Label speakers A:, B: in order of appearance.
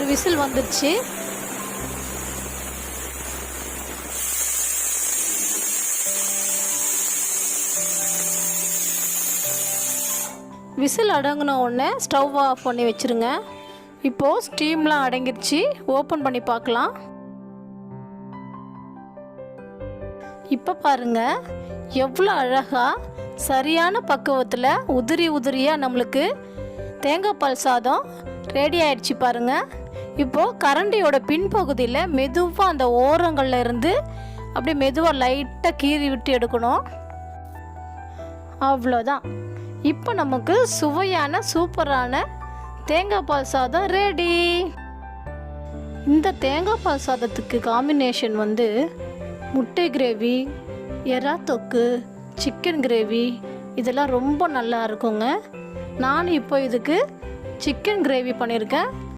A: ஒரு விசில் வந்துடுச்சு விசில் அடங்கின உடனே ஸ்டவ் ஆஃப் பண்ணி வச்சுருங்க. இப்போது ஸ்டீம்லாம் அடங்கிருச்சு. ஓப்பன் பண்ணி பார்க்கலாம். இப்போ பாருங்க எவ்வளோ அழகாக சரியான பக்குவத்தில் உதிரி உதிரியாக நம்மளுக்கு தேங்காய் பால் சாதம் ரெடி ஆயிடுச்சு பாருங்கள் இப்போது கரண்டியோட பின்பகுதியில் மெதுவாக அந்த ஓரங்களில் இருந்து அப்படியே மெதுவாக லைட்டாக கீறி விட்டு எடுக்கணும். அவ்வளோதான் இப்போ நமக்கு சுவையான சூப்பரான தேங்காய் பால் சாதம் ரெடி இந்த தேங்காய் பால் சாதத்துக்கு காம்பினேஷன் வந்து முட்டை கிரேவி எறா தொக்கு சிக்கன் கிரேவி இதெல்லாம் ரொம்ப நல்லா இருக்குங்க. நான் இப்போ இதுக்கு சிக்கன் கிரேவி பண்ணியிருக்கேன்.